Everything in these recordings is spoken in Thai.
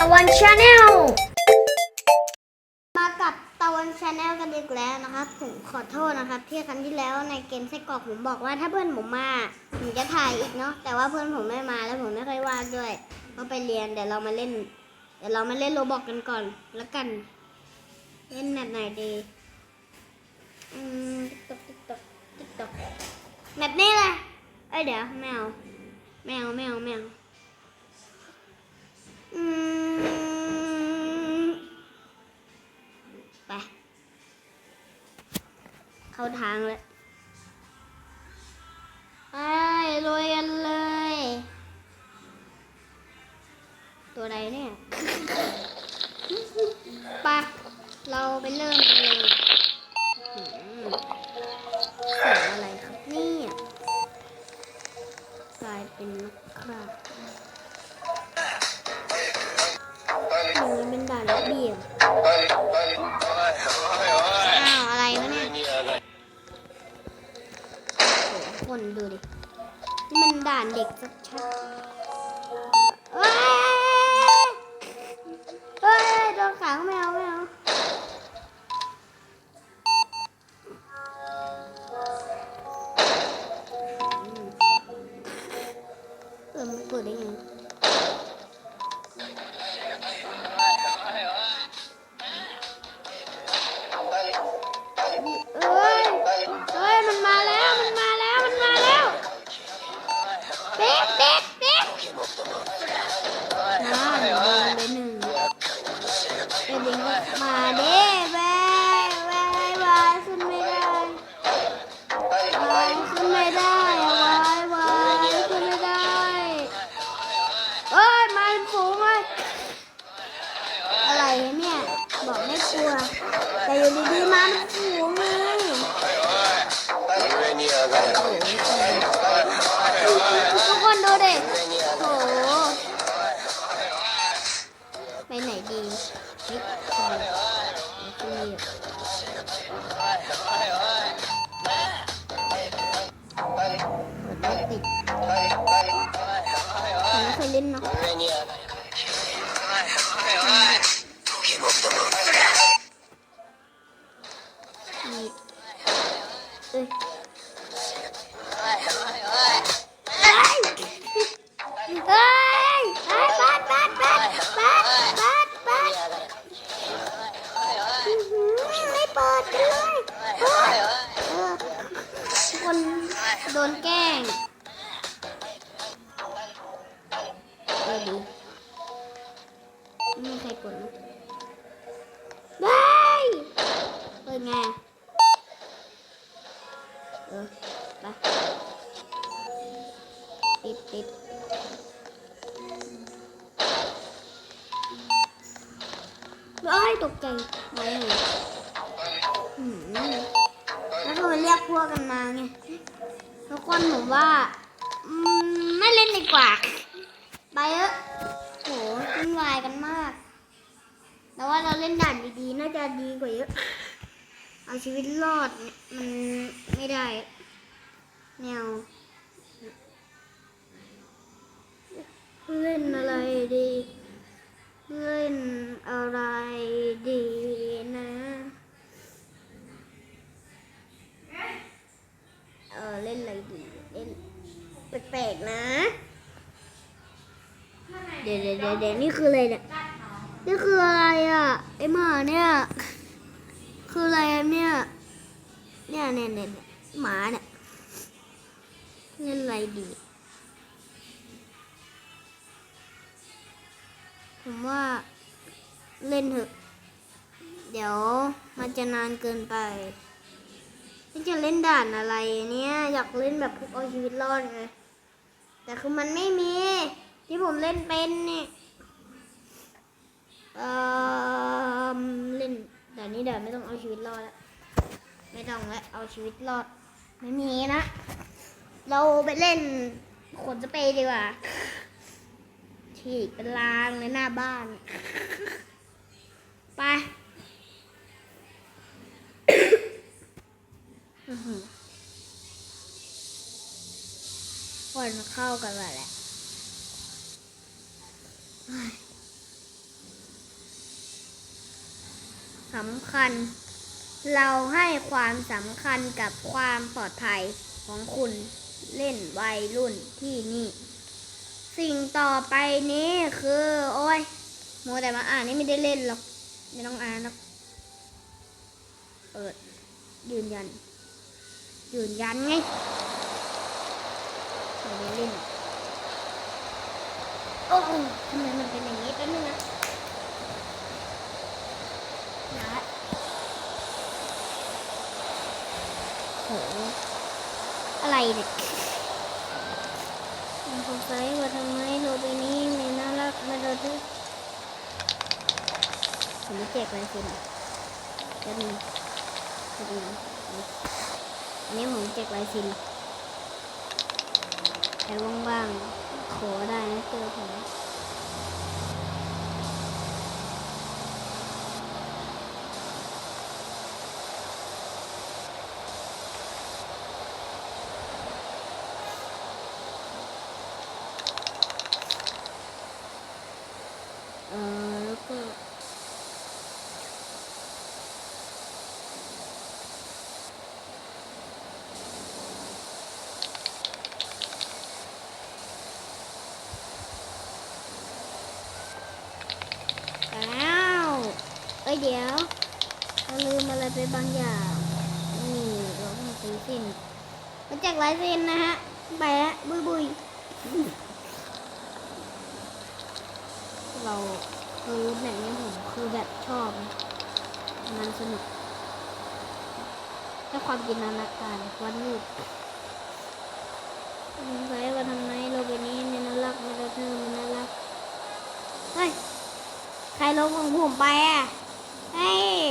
ตะวันชาแนลมากับตะวันชาแนลกันอีกแล้วนะครับ ผมขอโทษนะครับ ที่ครั้งที่แล้วในเกมไส้กรอกผมบอกว่าถ้าเพื่อนผมมาผมจะถ่ายอีกเนาะแต่ว่าเพื่อนผมไม่มาแล้วผมไม่ค่อยว่างด้วยเพราะไปเรียนเดี๋ยวเรามาเล่น เดี๋ยวเรามาเล่นโรบอกกันก่อนแล้วกัน เล่นแบบไหนดีอืมติ๊กต๊อกติ๊กต๊อกติ๊กต๊อกแบบนี้เลยเอ้ยเดี๋ยวแมวแมวแมวแมว ไป เข้าทางเลยไปรวยกันเลย ตัวใดเนี่ย ไป เราไปเริ่มเลย คนดูดิ นี่มันด่านเด็กชัดๆเฮ้ยเฮ้ยโดนขังไม่เอาไม่เไม่ติดผมไม่เคยเล่นเนาะ โดนแกล้งเออดูไม่มีใครกดนะได้เปิดไงเออไปปิดปิดเอ้ยตกใจ กว่า ไปเถอะโหวุ่นวายกันมาก แต่ว่าเราเล่นด่านดีๆ น่าจะดีกว่าเยอะ เอาชีวิตรอดมันไม่ได้ แนว เล่นอะไรดี เล่นอะไรดีนะเออเล่นอะไรดี เล่นแปลกๆนะ เดี๋ยวเดี๋ยวเดี๋ยวเดี๋ยวนี่คืออะไรเนี่ย นี่คืออะไรอะไอหมาเนี่ย คืออะไรอะเนี่ยเนี่ย เนี่ยเนี่ยเนี่ยหมาเนี่ยเล่นอะไรดี ผมว่าเล่นเถอะ เดี๋ยวมันจะนานเกินไปที่จะเล่นด่านอะไรเนี่ย อยากเล่นแบบพวกเอาชีวิตรอดไงแต่คือมันไม่มี ที่ผมเล่นเป็นเนี่ยเออเล่นด่นี้เด่านไม่ต้องเอาชีวิตรอดแล้วไม่ต้องแล้วเอาชีวิตรอด ไม่มีนะ เราไปเล่นขนสเปรย์ดีกว่าฉีกเป็นลางในหน้าบ้าน ไปหือคนเข้ากันมาแหละเฮ้ย สำคัญ เราให้ความสำคัญกับความปลอดภัยของคุณเล่นวัยรุ่นที่นี่ สิ่งต่อไปนี้คือ โอ้ยโมแต่มาอ่านนี่ไม่ได้เล่นหรอก ไม่ต้องอ่านหรอกเปิด ยืนยัน ยืนยันไงไม่ได้เล่น โอ้ยทำไมมันเป็นอย่างนี้แป๊บนึงนะนะโหอะไรเนี่ยผมสงสัยว่าทำไมโรบีนี้ไม่น่ารักไม่ระทึกผมไม่แจกลายเซ็นแป๊บนึงแป๊บนึงอันนี้ผมแจกลายเซ็นใครว่างๆ ขอได้นะเจอผม เออแล้วก็แล้ว เดี๋ยวเราลืมอะไรไปบางอย่าง นี่เราต้องตีสิ้นมาจากหลายเส้นนะฮะ ไปละบุยบุยเราคือแบบนี้ผมคือแบบชอบ มันสนุกแค่ความจินตนาการวันรูปสงสัยว่าทำไมโลกใบนี้ม่น่ารักม่ระเทิงไม่น่ารัก เฮ้ย ใครลงของผมไปอะ เฮ้ย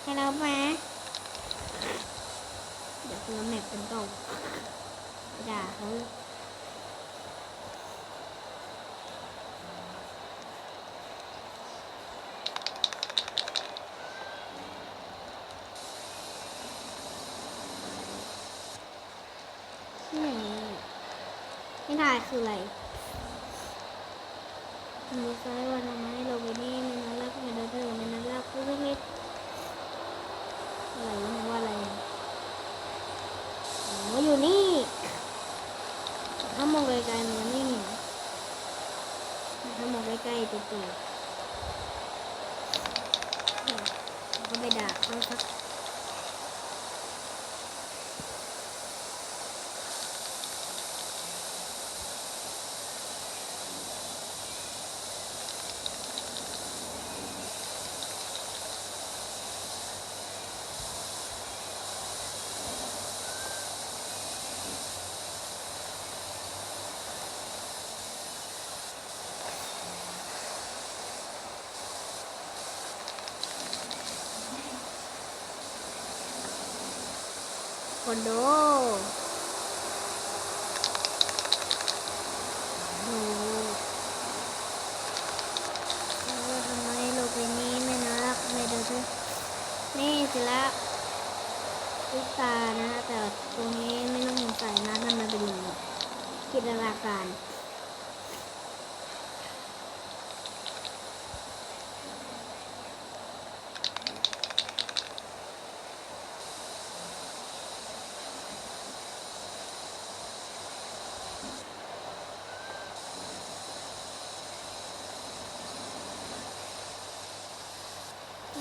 ใครลงมาเดี๋ยวคุณแม็กเป็นต่อด่าเขาที่ไหนไม่ถ่ายคืออะไรรู้ไซว่าทำไม เล็กๆอะไรไม่ว่าอะไรอ๋อยู่นี่ถ้ามองไกลๆมันไม่เห็นถ้ามองใกล้ๆตัวๆก็ไปด่าเขาสัก คนโดโอ้โหแล้วทำไมโลกใบนี้ไม่น่ารักไม่ดูสินี่สิละลูกตานะ แต่ตรงนี้ไม่ต้องสงสัยนะทำไมเป็นอย่างนี้จินตนาการ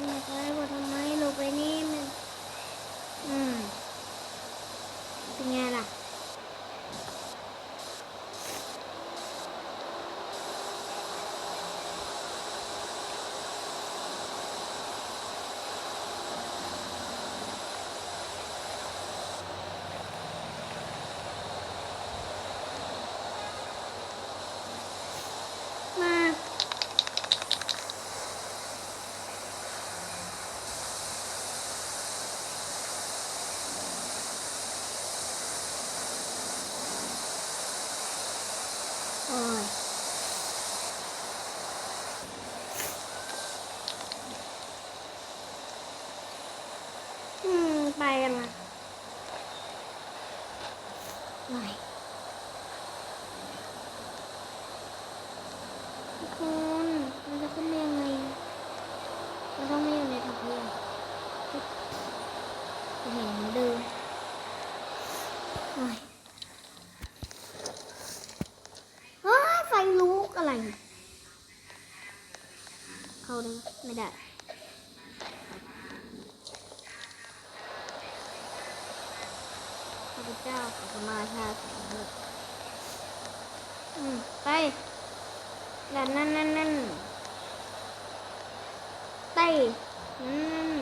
ไม่ใช่ว่าทำไมโลกใบนี้มัน อืม เป็นไงล่ะ มา โอ้ย อืม ไปกันละไม่ทุกคนมันจะขึ้นได้ยังไงเราต้องไม่อยู่ในเพื่อนจะเห็นเหมือนเดิมโอ้ยไฟลุกอะไร เข้าได้ไม่ได้ ข้าพเจ้าขอสมาชาสงฆ์อืมไปนั่นนั่นนั่นนั่นไต้อืม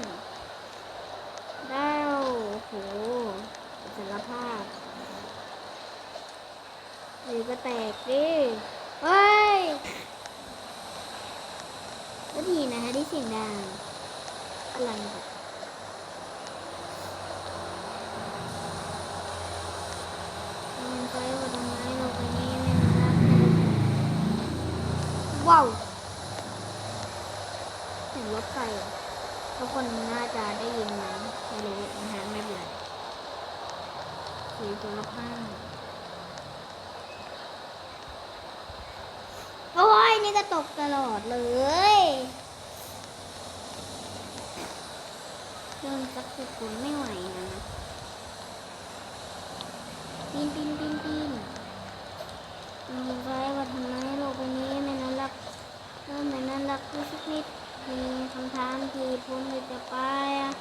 ได้โอ้โหสารภาพหรือก็แตกดิเฮ้ยก็ดีนะคะที่เสียงดังอะไรแบบ มันใช้ ว่าทำไมเราไปนี้ไม่น่าว้าวเห็นรถไฟทุกคนน่าจะได้ยินไหมไม่รู้นะฮะไม่เป็นไรสีสุรภาโอ้ยนี่ก็ตกตลอดเลยเดินสักสิบคนไม่ไหวนะ ปีนปีนปีนปีนมันไปว่าทำไมโลกใบนี้ไม่น่ารักเออไม่น่ารักเลยสักนิดมีคำถามที่ผมอยากจะไปอะ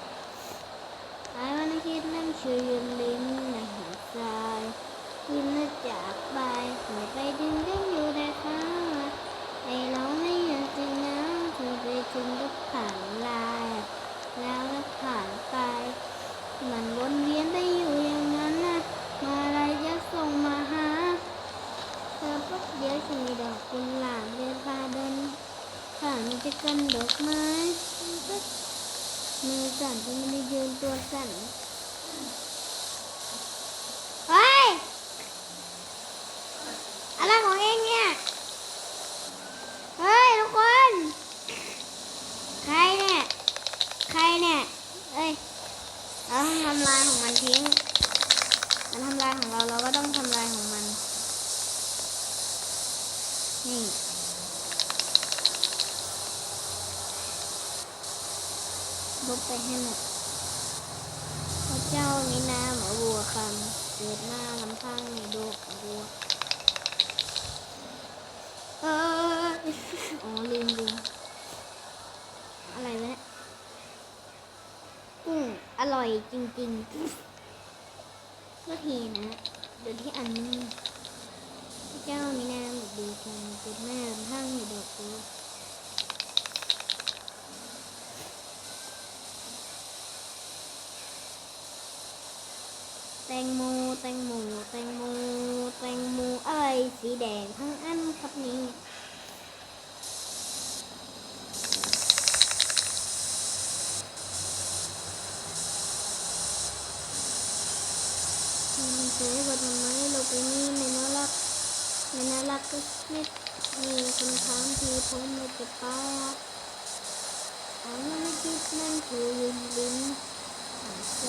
ไอ้วันอาทิตย์นั่นชื่อยืนลิ้นในหัวใจยิ้มน่าจากไปหัวไปดึงดึงอยู่แต่ข้างไอ้เราไม่อยากจะง้างเธอไปถึงก็ผ่านลายแล้วก็ผ่านไป มันวนเวียนไปอยู่อย่างนั้น มาอะไรจะส่งมาหา เธอพบเดียวจะมีดอกกุหลาบเดินพาเดินผ่านจะกันดอกไม้มือสั่นจนไม่ได้ยืนตัวสั่นเฮ้ย อะไรของเองเนี่ย เฮ้ย ทุกคน ใครเนี่ย ใครเนี่ย เอ้ย เราต้องทำลายของมันทิ้ง มันทำลายของเราเราก็ต้องทำลายของมัน นี่ ลบไปให้หมดพระเจ้านินาหมอบัวคำเกิดมาลำพังในโลกบัว เอออ๋อลืมลืมอะไรวะเนี่ยกุ้งอร่อย จริงๆก็ทีนะเดี๋ยวที่อันนี้พระเจ้ามีนามบอกดีกันเกิดแม่ลำพังอยู่ดอกบัวแตงโมแตงโมแตงโมแตงโมอะไรสีแดงทั้งอันครับนี้ มันเคยว่าทำไมโลกใบนี้ไม่น่ารักไม่น่ารักก็นิดมีคำถามที่ผมไม่จะไปอะอันนั้นคิดนั่นคือวินวินหาใจ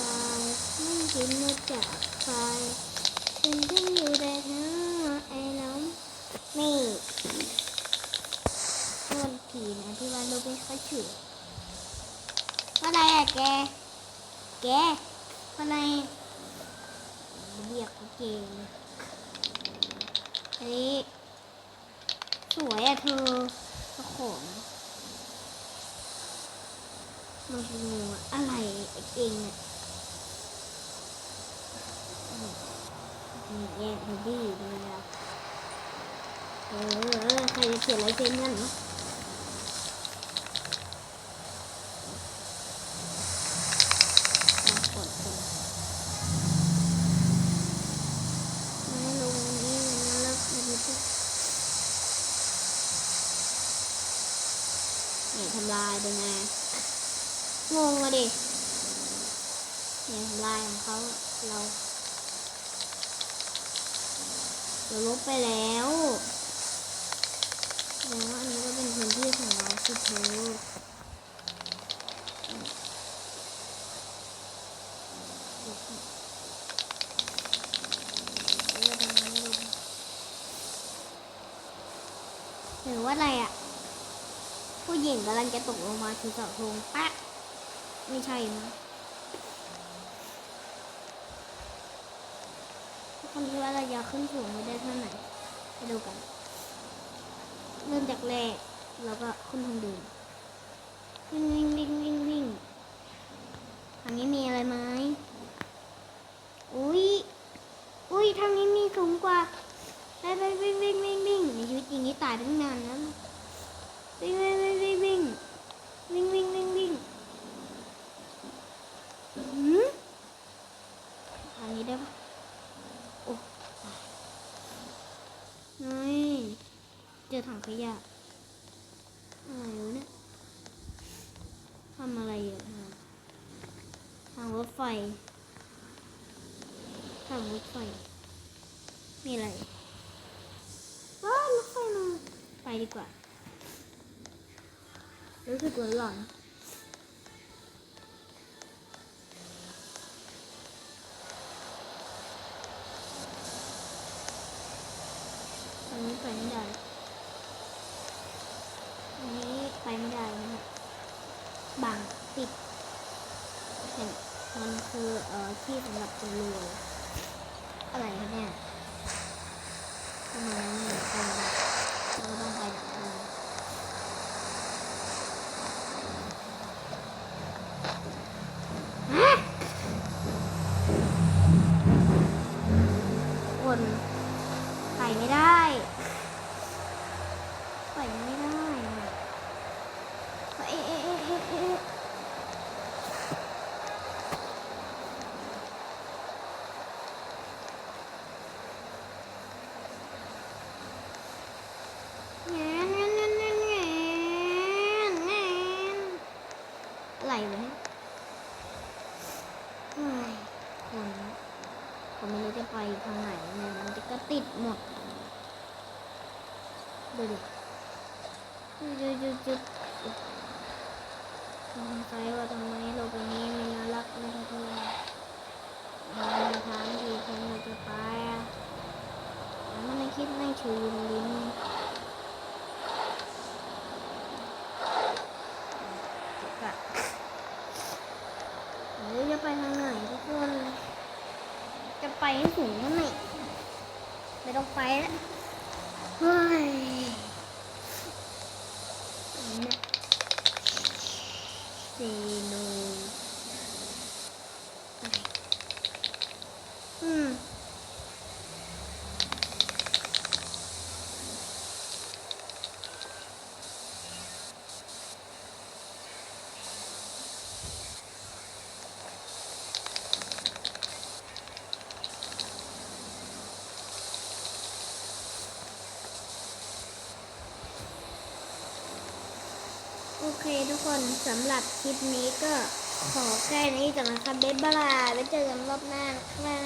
ไม่คิดมาจากใครเป็นที่อยู่แต่เธอไอ้น้องนี่โทษทีนะที่ว่าเราไม่ค่อยชื่ออะไรอะแก แกอะไร เรียกเขาเก่งเฮ้สวยอะเธอเจ้าของมันคืองูอะไรไอ้เก่งอะนี่แย่ดูดิดูแล้วเออเออ ใครจะเขียนลายเซ็นกันเนาะอะกดกด ไม่ลงนี่มันแล้วมันจะเนี่ย ทำลายเป็นไงงงอะดิเนี่ยทำลายของเขาเราเราลบไปแล้วแล้วอันนี้ก็เป็นพื้นที่ของเราสิเธอลบเออทำไมไม่ลบหรือว่าอะไรอะ ผู้หญิงกำลังจะตกลงมาคือเสาธงปะไม่ใช่มั้งทุกคนคิดว่าเราจะขึ้นสูงไปได้เท่าไหร่ไปดูกัน เริ่มจากแรกแล้วก็ขึ้นทางเดินวิ่งวิ่งวิ่งวิ่งวิ่งทางนี้มีอะไรไหมอุ้ยอุ้ยทางนี้มีสูงกว่าไปไปวิ่งวิ่งวิ่งวิ่งในชีวิตจริงนี่ตายไปตั้งนานแล้ว วิ่งวิ่งวิ่งวิ่งวิ่งวิ่งวิ่งวิ่งวิ่งหืมทางนี้ได้ปะโอ้น้อยเจอถังขยะอะไรวะเนี่ยทำอะไรอยู่ทางทางรถไฟทางรถไฟ มีอะไรว้าวรถไฟมาไปดีกว่า รู้สึกหลอนๆตอนนี้ไปไม่ได้อันนี้ไปไม่ได้นะครับบังปิดเห็นมันคือเอ่อที่สำหรับคนรวย தலைவரும் คนสำหรับคลิปนี้ก็ขอแค่นี้ก่อนนะครับเบ๊บายบายไว้เจอกันรอบหน้าครับ